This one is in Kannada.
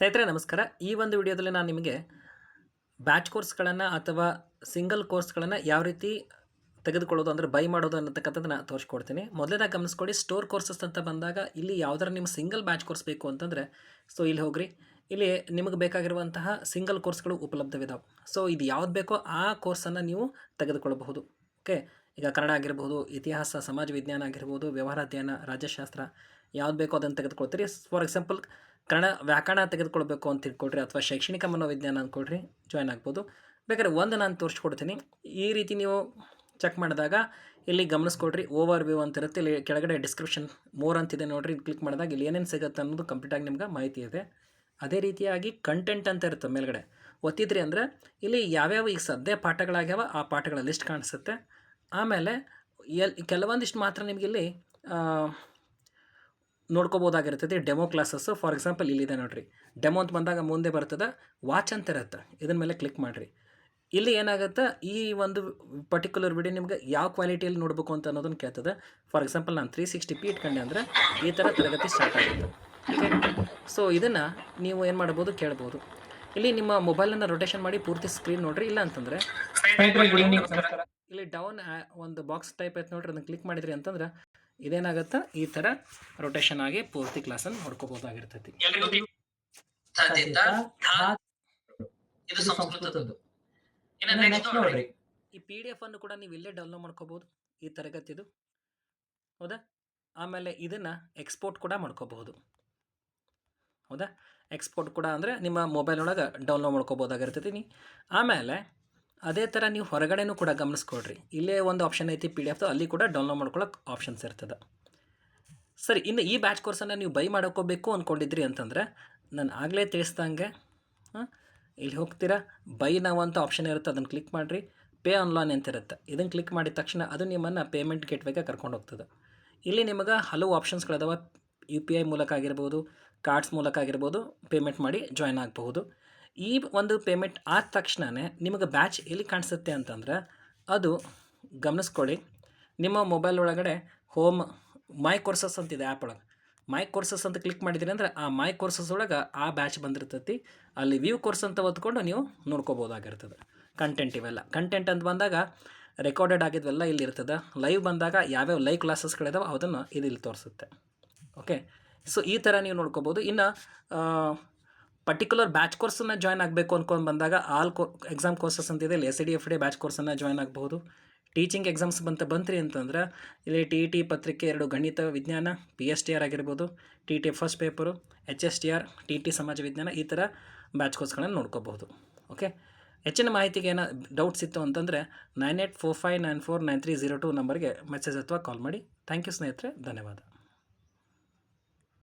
ಸ್ನೇಹಿತರೆ, ನಮಸ್ಕಾರ. ಈ ಒಂದು ವಿಡಿಯೋದಲ್ಲಿ ನಾನು ನಿಮಗೆ ಬ್ಯಾಚ್ ಕೋರ್ಸ್ಗಳನ್ನು ಅಥವಾ ಸಿಂಗಲ್ ಕೋರ್ಸ್ಗಳನ್ನು ಯಾವ ರೀತಿ ತೆಗೆದುಕೊಳ್ಳೋದು ಅಂದರೆ ಬೈ ಮಾಡೋದು ಅನ್ನತಕ್ಕಂಥದ್ದನ್ನ ತೋರಿಸ್ಕೊಡ್ತೀನಿ. ಮೊದಲನೇದಾಗ ಗಮನಿಸ್ಕೊಡಿ ಸ್ಟೋರ್ ಕೋರ್ಸಸ್ ಅಂತ ಬಂದಾಗ ಇಲ್ಲಿ ಯಾವ್ದಾರ ನಿಮ್ಮ ಸಿಂಗಲ್ ಬ್ಯಾಚ್ ಕೋರ್ಸ್ ಬೇಕು ಅಂತಂದರೆ, ಸೊ ಇಲ್ಲಿ ಹೋಗ್ರಿ. ಇಲ್ಲಿ ನಿಮಗೆ ಬೇಕಾಗಿರುವಂತಹ ಸಿಂಗಲ್ ಕೋರ್ಸ್ಗಳು ಉಪಲಬ್ಧವಿದಾವೆ. ಸೊ ಇದು ಯಾವ್ದು ಬೇಕೋ ಆ ಕೋರ್ಸನ್ನು ನೀವು ತೆಗೆದುಕೊಳ್ಳಬಹುದು. ಓಕೆ? ಈಗ ಕನ್ನಡ ಆಗಿರ್ಬೋದು, ಇತಿಹಾಸ, ಸಮಾಜ ವಿಜ್ಞಾನ ಆಗಿರ್ಬೋದು, ವ್ಯವಹಾರ ಅಧ್ಯಯನ, ರಾಜ್ಯಶಾಸ್ತ್ರ ಯಾವ್ದು ಬೇಕೋ ಅದನ್ನು ತೆಗೆದುಕೊಳ್ತೀರಿ. ಫಾರ್ ಎಕ್ಸಾಂಪಲ್ ಕನ್ನಡ ವ್ಯಾಕರಣ ತೆಗೆದುಕೊಳ್ಬೇಕು ಅಂತ ತಿಳ್ಕೊಡ್ರಿ ಅಥವಾ ಶೈಕ್ಷಣಿಕ ಮನೋವಿಜ್ಞಾನ ಅಂದ್ಕೊಡ್ರಿ ಜಾಯ್ನ್ ಆಗ್ಬೋದು. ಬೇಕಾದ್ರೆ ಒಂದು ನಾನು ತೋರಿಸ್ಕೊಡ್ತೀನಿ. ಈ ರೀತಿ ನೀವು ಚೆಕ್ ಮಾಡಿದಾಗ ಇಲ್ಲಿ ಗಮನಿಸ್ಕೊಡ್ರಿ ಓವರ್ ವ್ಯೂ ಅಂತ ಇರುತ್ತೆ. ಇಲ್ಲಿ ಕೆಳಗಡೆ ಡಿಸ್ಕ್ರಿಪ್ಷನ್ ಮೋರ್ ಅಂತಿದೆ ನೋಡ್ರಿ. ಕ್ಲಿಕ್ ಮಾಡಿದಾಗ ಇಲ್ಲಿ ಏನೇನು ಸಿಗುತ್ತೆ ಅನ್ನೋದು ಕಂಪ್ಲೀಟಾಗಿ ನಿಮ್ಗೆ ಮಾಹಿತಿ ಇದೆ. ಅದೇ ರೀತಿಯಾಗಿ ಕಂಟೆಂಟ್ ಅಂತ ಇರುತ್ತೆ ಮೇಲ್ಗಡೆ. ಒತ್ತಿದ್ರಿ ಅಂದರೆ ಇಲ್ಲಿ ಯಾವ್ಯಾವ ಈಗ ಸದ್ಯ ಪಾಠಗಳಾಗ್ಯಾವ ಆ ಪಾಠಗಳ ಲಿಸ್ಟ್ ಕಾಣಿಸುತ್ತೆ. ಆಮೇಲೆ ಎಲ್, ಕೆಲವೊಂದಿಷ್ಟು ಮಾತ್ರ ನಿಮಗೆ ಇಲ್ಲಿ ನೋಡ್ಕೋಬೋದಾಗಿರ್ತದೆ ಡೆಮೋ ಕ್ಲಾಸಸ್ಸು ಫಾರ್ ಎಕ್ಸಾಂಪಲ್ ಇಲ್ಲಿದೆ ನೋಡಿರಿ. ಡೆಮೋ ಅಂತ ಬಂದಾಗ ಮುಂದೆ ಬರ್ತದೆ ವಾಚ್ ಅಂತ ಇರುತ್ತೆ. ಇದನ್ನ ಮೇಲೆ ಕ್ಲಿಕ್ ಮಾಡಿರಿ. ಇಲ್ಲಿ ಏನಾಗುತ್ತೆ ಈ ಒಂದು ಪರ್ಟಿಕ್ಯುಲರ್ ವಿಡಿಯೋ ನಿಮ್ಗೆ ಯಾವ ಕ್ವಾಲಿಟಿಯಲ್ಲಿ ನೋಡಬೇಕು ಅಂತ ಅನ್ನೋದನ್ನು ಕೇಳ್ತದೆ. ಫಾರ್ ಎಕ್ಸಾಂಪಲ್ ನಾನು ತ್ರೀ ಸಿಕ್ಸ್ಟಿ ಪಿ ಇಟ್ಕೊಂಡೆ ಅಂದರೆ ಈ ಥರ ತರಗತಿ ಸ್ಟಾರ್ಟ್ ಆಗುತ್ತೆ. ಓಕೆ ಸೊ ಇದನ್ನು ನೀವು ಏನು ಮಾಡ್ಬೋದು ಕೇಳ್ಬೋದು. ಇಲ್ಲಿ ನಿಮ್ಮ ಮೊಬೈಲನ್ನು ರೊಟೇಷನ್ ಮಾಡಿ ಪೂರ್ತಿ ಸ್ಕ್ರೀನ್ ನೋಡ್ರಿ. ಇಲ್ಲ ಅಂತಂದರೆ ಇಲ್ಲಿ ಡೌನ್ ಒಂದು ಬಾಕ್ಸ್ ಟೈಪ್ ಐತೆ ನೋಡ್ರಿ. ಅದನ್ನು ಕ್ಲಿಕ್ ಮಾಡಿದ್ರಿ ಅಂತಂದ್ರೆ ಇದೇನಾಗುತ್ತೆ? ಈ ತರ ರೊಟೇಷನ್ ಆಗಿ ಪೂರ್ತಿ ಕ್ಲಾಸ್ ಅನ್ನು ನೋಡ್ಕೋಬಹುದಾಗಿರ್ತೈತಿ. ಈ ಪಿ ಡಿ ಎಫ್ ಅನ್ನು ಕೂಡ ನೀವು ಇಲ್ಲೇ ಡೌನ್ಲೋಡ್ ಮಾಡ್ಕೋಬಹುದು. ಈ ತರಗತಿದು. ಹೌದಾ? ಆಮೇಲೆ ಇದನ್ನ ಎಕ್ಸ್ಪೋರ್ಟ್ ಕೂಡ ಮಾಡ್ಕೋಬಹುದು. ಹೌದಾ? ಎಕ್ಸ್ಪೋರ್ಟ್ ಕೂಡ ಅಂದರೆ ನಿಮ್ಮ ಮೊಬೈಲ್ ಒಳಗೆ ಡೌನ್ಲೋಡ್ ಮಾಡ್ಕೋಬೋದಾಗಿರ್ತೈತಿ ಆಮೇಲೆ ಅದೇ ಥರ ನೀವು ಹೊರಗಡೆನೂ ಕೂಡ ಗಮನಿಸ್ಕೊಡ್ರಿ ಇಲ್ಲೇ ಒಂದು ಆಪ್ಷನ್ ಐತಿ ಪಿ ಡಿ ಎಫ್ದು ಅಲ್ಲಿ ಕೂಡ ಡೌನ್ಲೋಡ್ ಮಾಡ್ಕೊಳ್ಳೋಕೆ ಆಪ್ಷನ್ಸ್ ಇರ್ತದೆ. ಸರಿ, ಇನ್ನು ಈ ಬ್ಯಾಚ್ ಕೋರ್ಸನ್ನು ನೀವು ಬೈ ಮಾಡ್ಕೋಬೇಕು ಅಂದ್ಕೊಂಡಿದ್ರಿ ಅಂತಂದರೆ, ನಾನು ಆಗಲೇ ತಿಳಿಸ್ದಂಗೆ ಇಲ್ಲಿ ಹೋಗ್ತೀರಾ? ಬೈ ನಾವು ಅಂತ ಆಪ್ಷನ್ ಇರುತ್ತೆ, ಅದನ್ನು ಕ್ಲಿಕ್ ಮಾಡಿರಿ. ಪೇ ಆನ್ಲೈನ್ ಅಂತ ಇರುತ್ತೆ. ಇದನ್ನು ಕ್ಲಿಕ್ ಮಾಡಿದ ತಕ್ಷಣ ಅದು ನಿಮ್ಮನ್ನು ಪೇಮೆಂಟ್ ಗೇಟ್ವೇಗೆ ಕರ್ಕೊಂಡು ಹೋಗ್ತದೆ. ಇಲ್ಲಿ ನಿಮಗೆ ಹಲವು ಆಪ್ಷನ್ಸ್ಗಳಿದಾವೆ ಯು ಪಿ ಐ ಮೂಲಕ ಆಗಿರ್ಬೋದು ಕಾರ್ಡ್ಸ್ ಮೂಲಕ ಆಗಿರ್ಬೋದು ಪೇಮೆಂಟ್ ಮಾಡಿ ಜಾಯ್ನ್ ಆಗಬಹುದು. ಈ ಒಂದು ಪೇಮೆಂಟ್ ಆದ ತಕ್ಷಣವೇ ನಿಮಗೆ ಬ್ಯಾಚ್ ಎಲ್ಲಿ ಕಾಣಿಸುತ್ತೆ ಅಂತಂದ್ರೆ ಅದು ಗಮನಿಸ್ಕೊಳ್ಳಿ. ನಿಮ್ಮ ಮೊಬೈಲ್ ಒಳಗಡೆ ಹೋಮ್ ಮೈ ಕೋರ್ಸಸ್ ಅಂತಿದೆ ಆ್ಯಪ್ ಒಳಗೆ. ಮೈ ಕೋರ್ಸಸ್ ಅಂತ ಕ್ಲಿಕ್ ಮಾಡಿದ್ದೀರಿ ಅಂದ್ರೆ ಆ ಮೈ ಕೋರ್ಸಸ್ ಒಳಗೆ ಆ ಬ್ಯಾಚ್ ಬಂದಿರ್ತೈತಿ. ಅಲ್ಲಿ ವ್ಯೂ ಕೋರ್ಸ್ ಅಂತ ಓದ್ಕೊಂಡು ನೀವು ನೋಡ್ಕೋಬೋದಾಗಿರ್ತದೆ. ಕಂಟೆಂಟ್ ಇವೆಲ್ಲ. ಕಂಟೆಂಟ್ ಅಂತ ಬಂದಾಗ ರೆಕಾರ್ಡೆಡ್ ಆಗಿದ್ವೆಲ್ಲ ಇಲ್ಲಿ ಇರ್ತದೆ. ಲೈವ್ ಬಂದಾಗ ಯಾವ್ಯಾವ ಲೈವ್ ಕ್ಲಾಸಸ್ಗಳಿದಾವೆ ಅದನ್ನು ಇದು ಇಲ್ಲಿ ತೋರಿಸುತ್ತೆ. ಓಕೆ ಸೊ ಈ ಥರ ನೀವು ನೋಡ್ಕೋಬೋದು. ಇನ್ನು ಪರ್ಟಿಕ್ಯುಲರ್ ಬ್ಯಾಚ್ ಕೋರ್ಸನ್ನು ಜಾಯ್ನ್ ಆಗಬೇಕು ಅಂದ್ಕೊಂಡು ಬಂದಾಗ ಆಲ್ ಕೋ ಎಕ್ಸಾಮ್ ಕೋರ್ಸಸ್ ಅಂತಿದೆ ಇಲ್ಲಿ S D F D batch ಕೋರ್ಸನ್ನು join ಆಗಬಹುದು. ಟೀಚಿಂಗ್ ಎಕ್ಸಾಮ್ಸ್ ಬಂತ ಬಂತ್ರಿ ಅಂತಂದ್ರೆ ಇಲ್ಲಿ ಟಿ ಟಿ ಪತ್ರಿಕೆ ಎರಡು ಗಣಿತ, ವಿಜ್ಞಾನ ಪಿ ಎಸ್ ಟಿ ಆರ್ ಆಗಿರ್ಬೋದು T T first paper H S T R T T ಸಮಾಜ ವಿಜ್ಞಾನ ಈ ಥರ ಬ್ಯಾಚ್ ಕೋರ್ಸ್ಗಳನ್ನು ನೋಡ್ಕೋಬಹುದು. ಓಕೆ ಹೆಚ್ಚಿನ ಮಾಹಿತಿಗೆ ಏನೋ ಡೌಟ್ಸ್ ಇತ್ತು ಅಂತಂದರೆ nine eight four five nine four nine three zero two ನಂಬರ್ಗೆ ಮೆಸೇಜ್ ಅಥವಾ ಕಾಲ್ ಮಾಡಿ. ಥ್ಯಾಂಕ್ ಯು ಸ್ನೇಹಿತರೆ. ಧನ್ಯವಾದ.